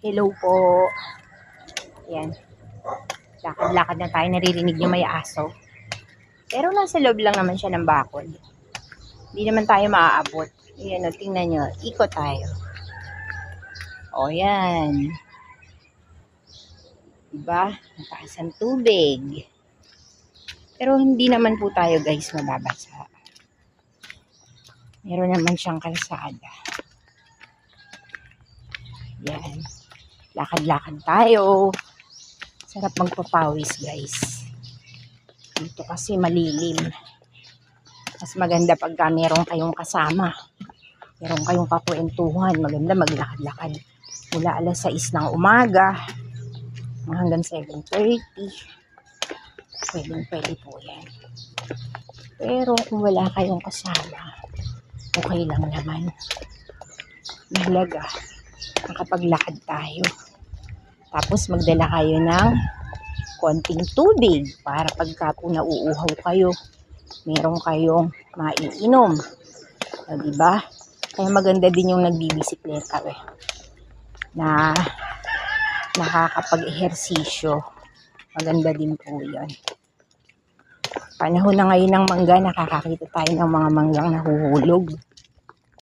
Hello po. Yan. Lakad-lakad na tayo. Naririnig niyo may aso. Pero nasa loob lang naman siya ng bakod. Hindi naman tayo maaabot. Ayan o, tingnan nyo. Ikot tayo. O, yan. Diba? Mataas ang tubig. Pero hindi naman po tayo guys mababasa. Meron naman siyang kalsada. Yan. Lakad-lakad tayo. Sarap magpapawis guys. Dito kasi malilim. Mas maganda pagka meron kayong kasama. Meron kayong kakwentuhan. Maganda maglakad-lakad. Mula alas 6 ng umaga hanggang 7.30. Pwedeng pwede po yan. Pero kung wala kayong kasama, okay lang naman. Mahalaga, makapaglakad tayo. Tapos magdala kayo ng konting tubig para pagka po nauuhaw kayo, meron kayong maiinom. O, diba? Kaya maganda din yung nagbibisikleta eh. Na nakakapag-ehersisyo. Maganda din po yun. Panahon na ngayon ng mangga, nakakakita tayo ng mga manggang nahuhulog.